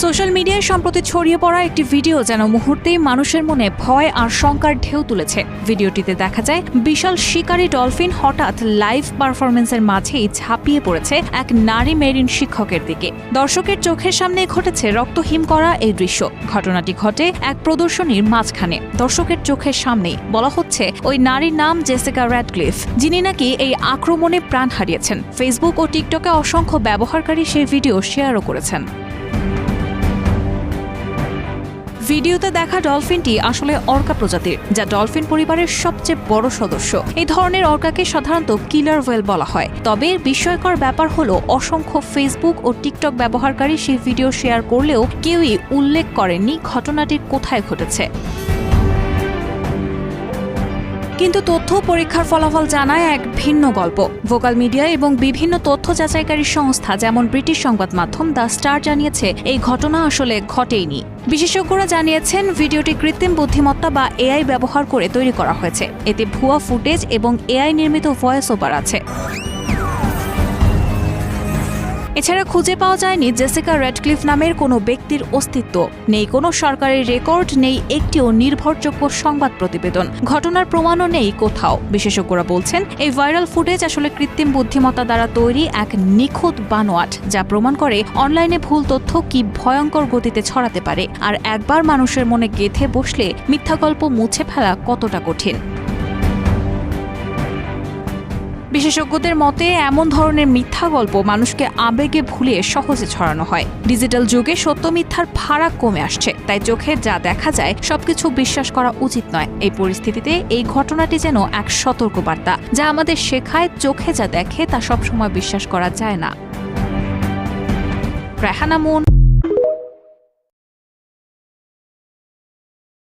Social মিডিয়ায় সম্প্রতি ছড়িয়ে পড়া একটি ভিডিও যেন মুহূর্তেই মানুষের মনে ভয় আর শঙ্কার ঢেউ তুলেছে। ভিডিওটিতে দেখা যায়, বিশাল শিকারী ডলফিন হঠাৎ লাইভ পারফরমেন্সের মাঝেই ঝাঁপিয়ে পড়েছে এক নারী মেরিন শিক্ষকের দিকে। দর্শকের চোখের সামনে ঘটেছে রক্তহীন করা এই দৃশ্য। ঘটনাটি ঘটে এক প্রদর্শনীর মাঝখানে। দর্শকের চোখের সামনেই বলা হচ্ছে, ওই নারীর নাম জেসিকা র্যাডক্লিফ। যিনি নাকি এই আক্রমণে প্রাণ হারিয়েছেন। ফেসবুক ও টিকটকে অসংখ্য ব্যবহারকারী সেই ভিডিও শেয়ারও করেছেন। ভিডিওতে দেখা ডলফিনটি আসলে অর্কা প্রজাতির, যা ডলফিন পরিবারের সবচেয়ে বড় সদস্য। এই ধরনের অর্কাকে সাধারণত কিলার ওয়েল বলা হয়। তবে বিস্ময়কর ব্যাপার হলো, অসংখ্য ফেসবুক ও টিকটক ব্যবহারকারী সেই ভিডিও শেয়ার করলেও কেউই উল্লেখ করেননি ঘটনাটি কোথায় ঘটেছে। কিন্তু তথ্য পরীক্ষার ফলাফল জানায় এক ভিন্ন গল্প। ভোকাল মিডিয়া এবং বিভিন্ন তথ্য যাচাইকারী সংস্থা, যেমন ব্রিটিশ সংবাদ মাধ্যম দ্য স্টার, জানিয়েছে, এই ঘটনা আসলে ঘটেইনি। বিশেষজ্ঞরা জানিয়েছেন, ভিডিওটি কৃত্রিম বুদ্ধিমত্তা বা এআই ব্যবহার করে তৈরি করা হয়েছে। এতে ভুয়া ফুটেজ এবং এআই নির্মিত ভয়েস ওভার আছে। এছাড়া খুঁজে পাওয়া যায়নি জেসিকা রেডক্লিফ নামের কোনো ব্যক্তির অস্তিত্ব। নেই কোনো সরকারি রেকর্ড, নেই একটিও নির্ভরযোগ্য সংবাদ প্রতিবেদন। ঘটনার প্রমাণও নেই কোথাও। বিশেষজ্ঞরা বলছেন, এই ভাইরাল ফুটেজ আসলে কৃত্রিম বুদ্ধিমত্তা দ্বারা তৈরি এক নিখুঁত বানোয়াট, যা প্রমাণ করে অনলাইনে ভুল তথ্য কি ভয়ঙ্কর গতিতে ছড়াতে পারে। আর একবার মানুষের মনে গেথে বসলে মিথ্যা গল্প মুছে ফেলা কতটা কঠিন। বিশেষজ্ঞদের মতে, এমন ধরনের মিথ্যা গল্প মানুষকে আবেগে ভুলিয়ে সহজে ছড়ানো হয়। ডিজিটাল যুগে সত্য মিথ্যার ফারাক কমে আসছে, তাই চোখে যা দেখা যায়, সবকিছু বিশ্বাস করা উচিত নয়। এই পরিস্থিতিতে এই ঘটনাটি যেন এক সতর্কবার্তা, যা আমাদের শেখায় চোখে যা দেখে তা সবসময় বিশ্বাস করা যায় না। রেহানা মুন